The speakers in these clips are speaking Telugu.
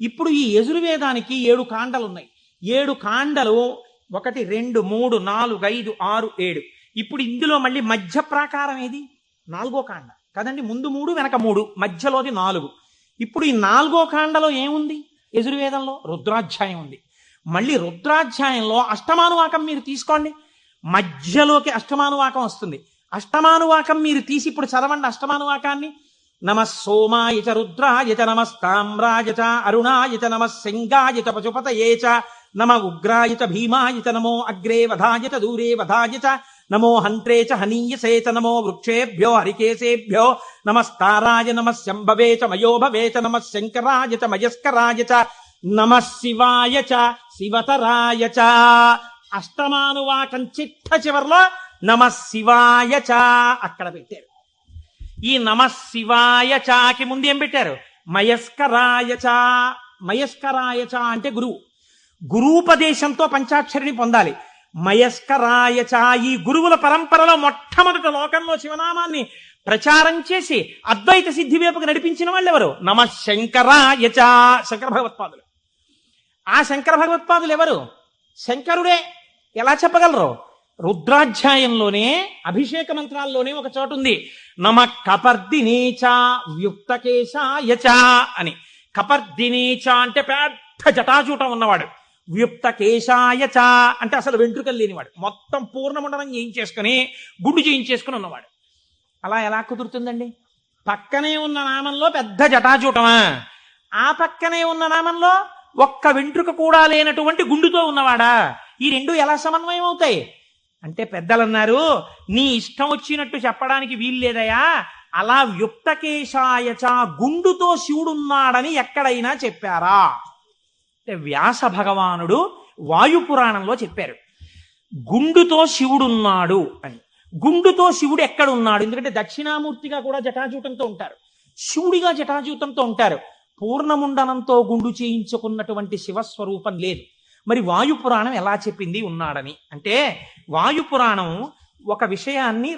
ఇప్పుడు ఈ యజుర్వేదానికి ఏడు కాండలు ఉన్నాయి ఏడు కాండలు ఒకటి రెండు మూడు నాలుగు ఐదు ఆరు ఏడు. ఇప్పుడు ఇందులో మళ్ళీ మధ్య ప్రాకారం ఏది? నాలుగో కాండ. కదండి ముందు మూడు వెనక మూడు మధ్యలోది నాలుగు. ఇప్పుడు ఈ నాలుగో కాండలో ఏముంది? యజుర్వేదంలో రుద్రాధ్యాయం ఉంది. మళ్ళీ రుద్రాధ్యాయంలో అష్టమానువాకం మీరు తీసుకోండి. మధ్యలోకి అష్టమానువాకం వస్తుంది. అష్టమానువాకం మీరు తీసి ఇప్పుడు చదవండి అష్టమానువాకాన్ని. నమ సోమాయ చ రుద్రాయ చ నమస్తామ్రాయ చ అరుణాయ చ నమ సింగాయ చ పశుపతయే చ నమ ఉగ్రాయ చ భీమాయ చ నమో అగ్రే వధాయ చ దూరే వధాయ చ నమో హంత్రే చ హనీయసే చ నమో వృక్షేభ్యో హరికేశేభ్యో నమస్తారాయ నమ శంభవే చ మయోభవే చ నమ శంకరాయ చ మయస్కరాయ చ నమ శివాయ చ శివతరాయ చ అష్టమానువాకం చిట్ట చివర్లో నమ శివాయ చ అక్కడ పెట్టారు. ఈ నమ శివాయ చాకి ముందు ఏం పెట్టారు? మయస్కరాయ చా. మయస్కరాయ చా అంటే గురువు. గురూపదేశంతో పంచాక్షరిని పొందాలి. మయస్కరాయ చా. ఈ గురువుల పరంపరలో మొట్టమొదట లోకంలో శివనామాన్ని ప్రచారం చేసి అద్వైత సిద్ధి వైపుకు నడిపించిన వాళ్ళు ఎవరు నమ శంకరాయ శంకర భగవత్పాదులు. ఆ శంకర భగవత్పాదులు ఎవరు? శంకరుడే. ఎలా చెప్పగలరు? రుద్రాధ్యాయంలోనే అభిషేక మంత్రాల్లోనే ఒక చోటు ఉంది. నమ కపర్దినేచ వ్యుక్తకేశాయచ అని. కపర్దినేచ అంటే పెద్ద జటాజూటం ఉన్నవాడు. వ్యుక్తకేశాయచ అంటే అసలు వెంట్రుకలు లేనివాడు. మొత్తం పూర్ణమండలం చేయించేసుకుని గుండు చేయించేసుకుని ఉన్నవాడు. అలా ఎలా కుదురుతుందండి? పక్కనే ఉన్న నామంలో పెద్ద జటాజూటమా? ఆ పక్కనే ఉన్న నామంలో ఒక్క వెంట్రుక కూడా లేనటువంటి గుండుతో ఉన్నవాడా? ఈ రెండు ఎలా సమన్వయం అవుతాయి అంటే పెద్దలన్నారు నీ ఇష్టం వచ్చినట్టు చెప్పడానికి వీల్లేదయా అలా వ్యుక్తకేశాయచ గుండుతో శివుడున్నాడని ఎక్కడైనా చెప్పారా? అంటే వ్యాస భగవానుడు వాయుపురాణంలో చెప్పారు. గుండుతో శివుడున్నాడు అని. గుండుతో శివుడు ఎక్కడున్నాడు? ఎందుకంటే దక్షిణామూర్తిగా కూడా జటాజూటంతో ఉంటారు. శివుడిగా జటాజూతంతో ఉంటారు. పూర్ణముండనంతో గుండు చేయించుకున్నటువంటి శివస్వరూపం లేదు. మరి వాయుపురాణం ఎలా చెప్పింది ఉన్నాడని? అంటే వాయుపురాణం ఒక విషయాన్ని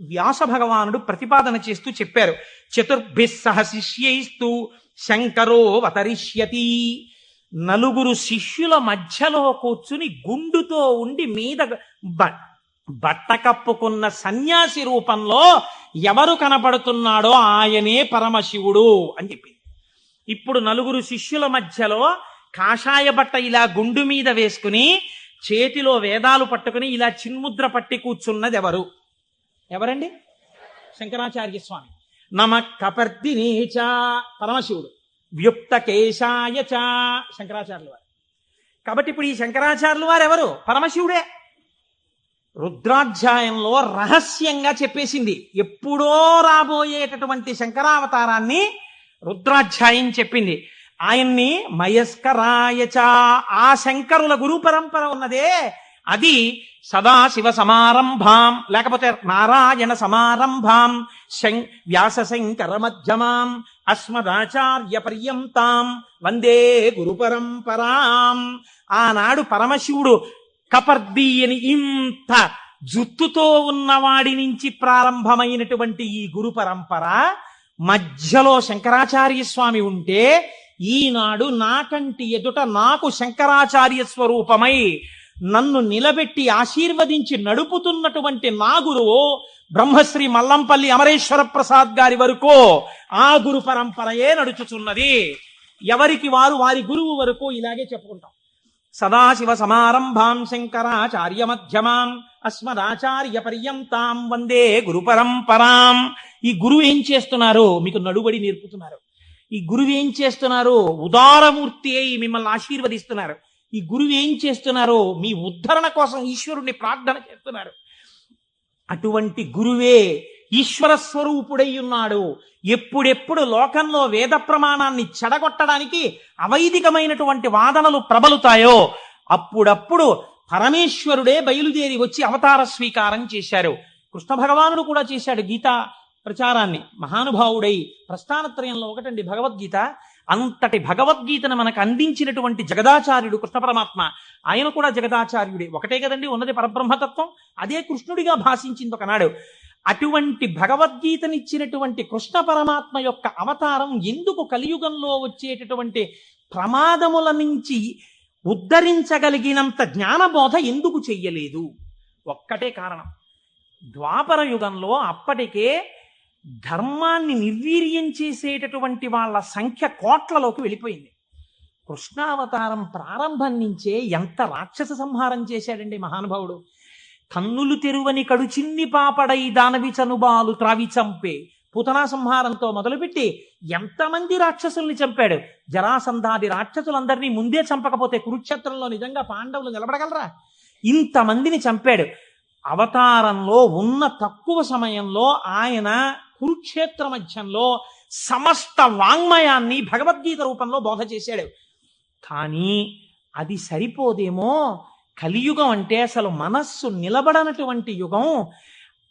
వ్యాస భగవానుడు ప్రతిపాదన చేస్తూ చెప్పారు. చతుర్భిస్ సహ శిష్యైస్తూ శంకరో అవతరిష్యతి. నలుగురు శిష్యుల మధ్యలో కూర్చుని గుండుతో ఉండి మీద బ- బట్ట కప్పుకున్న సన్యాసి రూపంలో ఎవరు కనపడుతున్నాడో ఆయనే పరమశివుడు అని చెప్పింది. ఇప్పుడు నలుగురు శిష్యుల మధ్యలో కాషాయ బట్ట ఇలా గుండు మీద వేసుకుని చేతిలో వేదాలు పట్టుకుని ఇలా చిన్ముద్ర పట్టి కూర్చున్నది ఎవరు? ఎవరండి? శంకరాచార్య స్వామి. నమ కపర్దినేచ పరమశివుడు. వ్యుక్త కేశాయ చ శంకరాచార్యుల వారు. కాబట్టి ఇప్పుడు ఈ శంకరాచార్యుల వారు ఎవరు? పరమశివుడే. రుద్రాధ్యాయంలో రహస్యంగా చెప్పేసింది. ఎప్పుడో రాబోయేటటువంటి శంకరావతారాన్ని రుద్రాధ్యాయం చెప్పింది. ఆయన్ని మయస్కరాయచ ఆ శంకరుల గురు పరంపర ఉన్నదే. అది సదాశివ సమారంభాం లేకపోతే నారాయణ సమారంభాం శం వ్యాస శంకర మధ్యమాం అస్మదాచార్య పర్యంతాం వందే గురు పరంపరాం. ఆనాడు పరమశివుడు కపర్ది అని ఇంత జుత్తుతో ఉన్నవాడి నుంచి ప్రారంభమైనటువంటి ఈ గురు పరంపర మధ్యలో శంకరాచార్య స్వామి ఉంటే ఈనాడు నాకంటి ఎదుట నాకు శంకరాచార్య స్వరూపమై నన్ను నిలబెట్టి ఆశీర్వదించి నడుపుతున్నటువంటి నా గురువు బ్రహ్మశ్రీ మల్లంపల్లి అమరేశ్వర ప్రసాద్ గారి వరకు ఆ గురు పరంపరయే నడుచుచున్నది. ఎవరికి వారు వారి గురువు వరకు ఇలాగే చెప్పుకుంటాం. సదాశివ సమారంభాం శంకరాచార్య మధ్యమాం అస్మదాచార్య పర్యంతాం వందే గురు పరంపరాం. ఈ గురువు ఏం చేస్తున్నారు? మీకు నడుబడి నేర్పుతున్నారు. ఈ గురువు ఏం చేస్తున్నారు ఉదారమూర్తి అయి మిమ్మల్ని ఆశీర్వదిస్తున్నారు. ఈ గురువు ఏం చేస్తున్నారు మీ ఉద్ధరణ కోసం ఈశ్వరుణ్ణి ప్రార్థన చేస్తున్నారు. అటువంటి గురువే ఈశ్వర స్వరూపుడై ఉన్నాడు. ఎప్పుడెప్పుడు లోకంలో వేద ప్రమాణాన్ని చెడగొట్టడానికి అవైదికమైనటువంటి వాదనలు ప్రబలుతాయో అప్పుడప్పుడు పరమేశ్వరుడే బయలుదేరి వచ్చి అవతార స్వీకారం చేశారు. కృష్ణ భగవానుడు కూడా చేశాడు. గీతా ప్రచారాన్ని. మహానుభావుడై ప్రస్థానత్రయంలో ఒకటండి భగవద్గీత. అంతటి భగవద్గీతను మనకు అందించినటువంటి జగదాచార్యుడు కృష్ణ పరమాత్మ. ఆయన కూడా జగదాచార్యుడే. ఒకటే కదండి ఉన్నది పరబ్రహ్మతత్వం. అదే కృష్ణుడిగా భాషించింది ఒకనాడు. అటువంటి భగవద్గీతనిచ్చినటువంటి కృష్ణ పరమాత్మ యొక్క అవతారం ఎందుకు కలియుగంలో వచ్చేటటువంటి ప్రమాదముల నుంచి ఉద్ధరించగలిగినంత జ్ఞానబోధ ఎందుకు చెయ్యలేదు? ఒక్కటే కారణం. ద్వాపర యుగంలో అప్పటికే ధర్మాన్ని నిర్వీర్యం చేసేటటువంటి వాళ్ళ సంఖ్య కోట్లలోకి వెళ్ళిపోయింది. కృష్ణావతారం ప్రారంభం నుంచే ఎంత రాక్షస సంహారం చేశాడండి మహానుభావుడు. కన్నులు తెరువని కడుచిన్ని పాపడై దానవి చనుబాలు త్రావి చంపే పుతనా సంహారంతో మొదలుపెట్టి ఎంతమంది రాక్షసుల్ని చంపాడు? జరాసంధాది రాక్షసులందరినీ ముందే చంపకపోతే కురుక్షేత్రంలో నిజంగా పాండవులు నిలబడగలరా? ఇంతమందిని చంపాడు. అవతారంలో ఉన్న తక్కువ సమయంలో ఆయన కురుక్షేత్ర మధ్యంలో సమస్త వాంగ్మయాన్ని భగవద్గీత రూపంలో బోధ చేశాడు. కానీ అది సరిపోదేమో? కలియుగం అంటే అసలు మనస్సు నిలబడనటువంటి యుగం.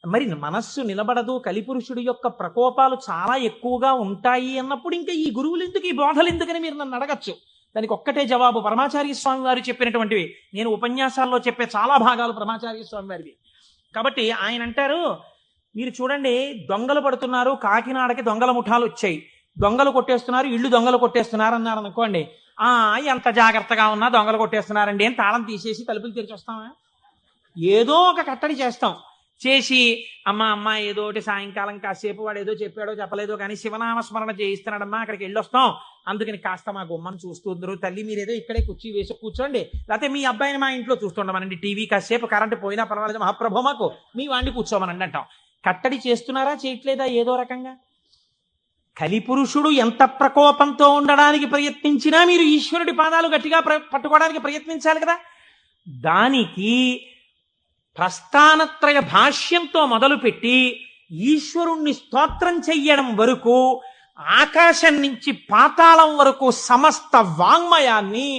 మరి మనస్సు నిలబడదు కలిపురుషుడి యొక్క ప్రకోపాలు చాలా ఎక్కువగా ఉంటాయి అన్నప్పుడు ఇంకా ఈ గురువులు ఎందుకు ఈ బోధలు ఎందుకని మీరు నన్ను అడగచ్చు? దానికి ఒక్కటే జవాబు పరమాచార్య స్వామి వారు చెప్పినటువంటివి. నేను ఉపన్యాసాల్లో చెప్పే చాలా భాగాలు పరమాచార్య స్వామి వారివి. కాబట్టి ఆయన అంటారు మీరు చూడండి దొంగలు పడుతున్నారు కాకినాడకి దొంగల ముఠాలు వచ్చాయి. దొంగలు కొట్టేస్తున్నారు ఇళ్ళు దొంగలు కొట్టేస్తున్నారు అన్నారు అనుకోండి ఆ ఎంత జాగ్రత్తగా ఉన్నా దొంగలు కొట్టేస్తున్నారండి అని తాళం తీసేసి తలుపులు తెరిచి వస్తామా ఏదో ఒక కట్టడి చేస్తాం. చేసి అమ్మ అమ్మ ఏదో ఒకటి సాయంకాలం కాసేపు వాడు ఏదో చెప్పాడో చెప్పలేదో కానీ శివనామస్మరణ చేయిస్తున్నాడమ్మా అక్కడికి వెళ్ళొస్తాం. అందుకని కాస్త మా గుమ్మని చూస్తుందరు తల్లి మీరు ఏదో ఇక్కడే కుర్చీ వేసి కూర్చోండి. లేకపోతే మీ అబ్బాయిని మా ఇంట్లో చూస్తుండమనండి టీవీ కాసేపు కరెంట్ పోయినా పర్వాలేదు. మహాప్రభు మాకు మీ వాడిని కూర్చోమనండి అంటాం. కట్టడి చేస్తున్నారా చేయట్లేదా ఏదో రకంగా? కలిపురుషుడు ఎంత ప్రకోపంతో ఉండడానికి ప్రయత్నించినా మీరు ఈశ్వరుడి పాదాలు గట్టిగా పట్టుకోవడానికి ప్రయత్నించాలి కదా? దానికి ప్రస్థానత్రయ భాష్యంతో మొదలుపెట్టి ఈశ్వరుణ్ణి స్తోత్రం చెయ్యడం వరకు ఆకాశం నుంచి పాతాళం వరకు సమస్త వాంగ్మయాన్ని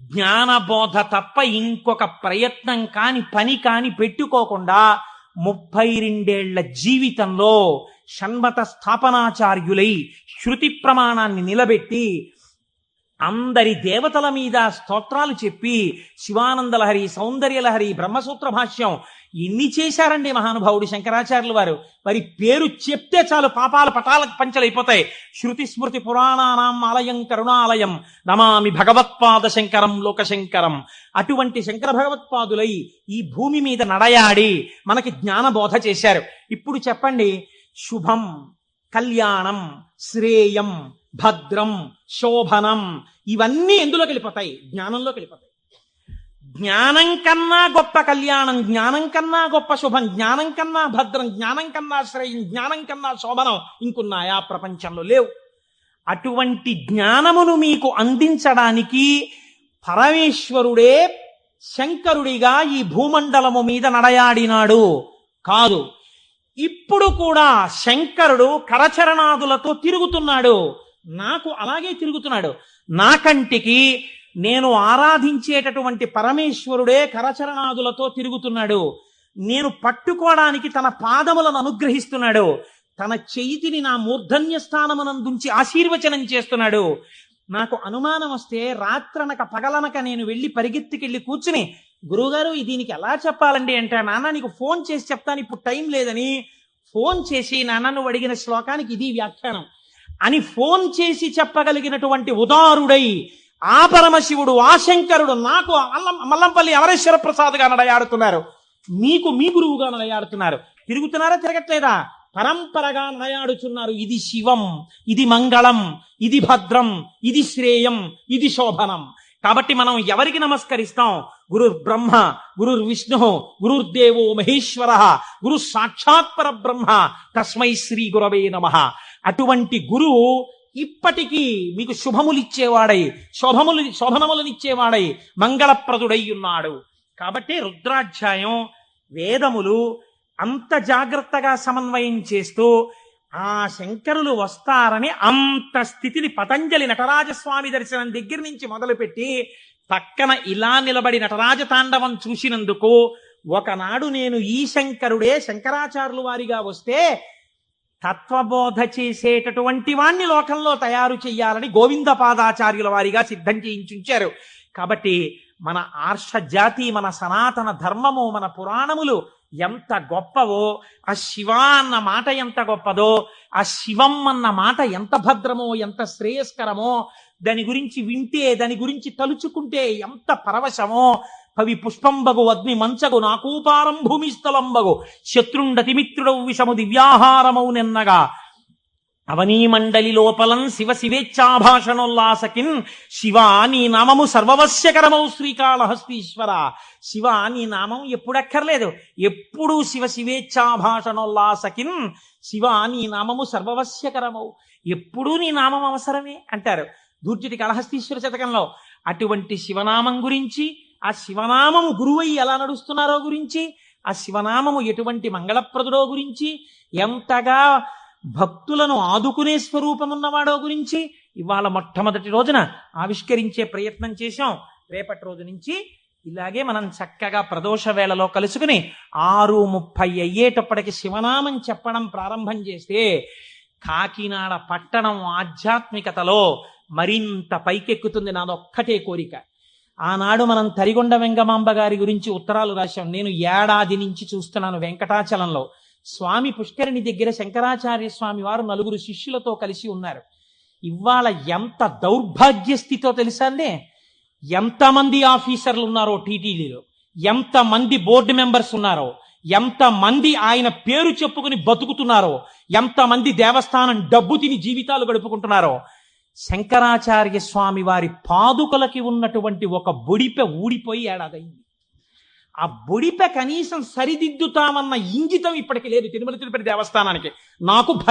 జ్ఞానబోధ తప్ప ఇంకొక ప్రయత్నం కాని పని కాని పెట్టుకోకుండా ముప్పై రెండేళ్ళ జీవితంలో షణ్మత స్థాపనాచార్యులై శృతి ప్రమాణాన్ని నిలబెట్టి అందరి దేవతల మీద స్తోత్రాలు చెప్పి శివానందలహరి సౌందర్యలహరి బ్రహ్మసూత్ర భాష్యం ఎన్ని చేశారండి మహానుభావుడు శంకరాచార్యులు వారు. మరి పేరు చెప్తే చాలు పాపాల పటాల పంచలైపోతాయి. శృతి స్మృతి పురాణానాం ఆలయం కరుణాలయం. నమామి భగవత్పాద శంకరం లోకశంకరం. అటువంటి శంకర భగవత్పాదులై ఈ భూమి మీద నడయాడి మనకి జ్ఞానబోధ చేశారు. ఇప్పుడు చెప్పండి శుభం కళ్యాణం శ్రేయం భద్రం శోభనం ఇవన్నీ ఎందులోకి వెళ్ళిపోతాయి జ్ఞానంలోకి వెళ్ళిపోతాయి జ్ఞానం కన్నా గొప్ప కళ్యాణం జ్ఞానం కన్నా గొప్ప శుభం జ్ఞానం కన్నా భద్రం జ్ఞానం కన్నా శ్రేయం జ్ఞానం కన్నా శోభనం ఇంకున్నాయా ప్రపంచంలో లేవు. అటువంటి జ్ఞానమును మీకు అందించడానికి పరమేశ్వరుడే శంకరుడిగా ఈ భూమండలము మీద నడయాడినాడు. కాదు ఇప్పుడు కూడా శంకరుడు కరచరణాదులతో తిరుగుతున్నాడు. నాకు అలాగే తిరుగుతున్నాడు. నా కంటికి నేను ఆరాధించేటటువంటి పరమేశ్వరుడే కరచరణాదులతో తిరుగుతున్నాడు. నేను పట్టుకోవడానికి తన పాదములను అనుగ్రహిస్తున్నాడు. తన చేతిని నా మూర్ధన్య స్థానమునందుంచి ఆశీర్వచనం చేస్తున్నాడు. నాకు అనుమానం వస్తే రాత్రనక పగలనక నేను వెళ్ళి పరిగెత్తికెళ్ళి కూర్చుని గురువుగారు దీనికి ఎలా చెప్పాలండి? అంటే నాన్న నీకు ఫోన్ చేసి చెప్తాను ఇప్పుడు టైం లేదని. ఫోన్ చేసి నాన్న నువ్వు అడిగిన శ్లోకానికి ఇది వ్యాఖ్యానం. అని ఫోన్ చేసి చెప్పగలిగినటువంటి ఉదారుడై ఆ పరమశివుడు ఆ శంకరుడు నాకు అల్లం మల్లంపల్లి అమరేశ్వర ప్రసాద్గా నడయాడుతున్నారు. మీకు మీ గురువుగా నడయాడుతున్నారు. తిరుగుతున్నారా తిరగట్లేదా? పరంపరగా నడయాడుచున్నారు. ఇది శివం ఇది మంగళం ఇది భద్రం ఇది శ్రేయం ఇది శోభనం. కాబట్టి మనం ఎవరికి నమస్కరిస్తాం? గురుర్ బ్రహ్మ గురుర్ విష్ణు గురుర్దేవో మహేశ్వర గురు సాక్షాత్ పరబ్రహ్మ తస్మై శ్రీ గురవే నమ. అటువంటి గురువు ఇప్పటికీ మీకు శుభములిచ్చేవాడై శోభములు శోభనములనిచ్చేవాడై మంగళప్రదుడై ఉన్నాడు కాబట్టి రుద్రాధ్యాయం వేదములు అంత జాగ్రత్తగా సమన్వయం చేస్తూ ఆ శంకరులు వస్తారని అంత స్థితిని పతంజలి నటరాజస్వామి దర్శనం దగ్గర నుంచి మొదలుపెట్టి పక్కన ఇలా నిలబడి నటరాజ తాండవం చూసినందుకు ఒకనాడు నేను ఈ శంకరుడే శంకరాచార్యులు వారిగా వస్తే తత్వబోధ చేసేటటువంటి వాణ్ణి లోకంలో తయారు చేయాలని గోవింద పాదాచార్యుల వారిగా సిద్ధం చేయించుంచారు. కాబట్టి మన ఆర్ష జాతి మన సనాతన ధర్మము మన పురాణములు ఎంత గొప్పవో ఆ శివ అన్న మాట ఎంత గొప్పదో ఆ శివం అన్న మాట ఎంత భద్రమో ఎంత శ్రేయస్కరమో దాని గురించి వింటే దాని గురించి తలుచుకుంటే ఎంత పరవశమో కవి పుష్పంబగు అగ్ని మంచగు నాకూపారం భూమిస్థలంబగు శత్రుండతి మిత్రుడవు విషము దివ్యాహారమౌ నిన్నగా. అవనీ మండలి లోపలం శివ శివేచ్ఛాభాషణోల్లాసకిన్ శివ నీ నామము సర్వవశ్యకరమౌ శ్రీకాళహస్తీశ్వర. శివ నీ నామం ఎప్పుడక్కర్లేదు. ఎప్పుడు శివ శివేచ్ఛాభాషణోల్లాసకిన్ శివ నీ నామము సర్వవశ్యకరమౌ. ఎప్పుడూ నీ నామం అవసరమే అంటారు. దూర్జటి కళహస్తీశ్వర శతకంలో అటువంటి శివనామం గురించి ఆ శివనామము గురువై ఎలా నడుస్తున్నారో గురించి ఆ శివనామము ఎటువంటి మంగళప్రదుడో గురించి ఎంతగా భక్తులను ఆదుకునే స్వరూపం ఉన్నవాడో గురించి ఇవాళ మొట్టమొదటి రోజున ఆవిష్కరించే ప్రయత్నం చేశాం. రేపటి రోజు నుంచి ఇలాగే మనం చక్కగా ప్రదోష వేళలో కలుసుకుని ఆరు ముప్పై అయ్యేటప్పటికి శివనామం చెప్పడం ప్రారంభం చేస్తే కాకినాడ పట్టణం ఆధ్యాత్మికతలో మరింత పైకెక్కుతుంది నాదొక్కటే కోరిక. ఆనాడు మనం తరిగొండ వెంగమాంబ గారి గురించి ఉత్తరాలు రాశాం. నేను ఏడాది నుంచి చూస్తున్నాను వెంకటాచలంలో. స్వామి పుష్కరిణి దగ్గర శంకరాచార్య స్వామి వారు నలుగురు శిష్యులతో కలిసి ఉన్నారు. ఇవాళ ఎంత దౌర్భాగ్య స్థితితో తెలుసా ఎంతమంది ఆఫీసర్లు ఉన్నారో టీటీడీలో? ఎంతమంది బోర్డు మెంబర్స్ ఉన్నారో? ఎంతమంది ఆయన పేరు చెప్పుకుని బతుకుతున్నారో? ఎంతమంది దేవస్థానం డబ్బు తిని జీవితాలు గడుపుకుంటున్నారో? శంకరాచార్య స్వామి వారి పాదుకలకి ఉన్నటువంటి ఒక బొడిపె ఊడిపోయి ఏడాదైంది ఆ బొడిపె కనీసం సరిదిద్దుతామన్న ఇంగితం ఇప్పటికి లేదు తిరుమల తిరుపతి దేవస్థానానికి. నాకు భయం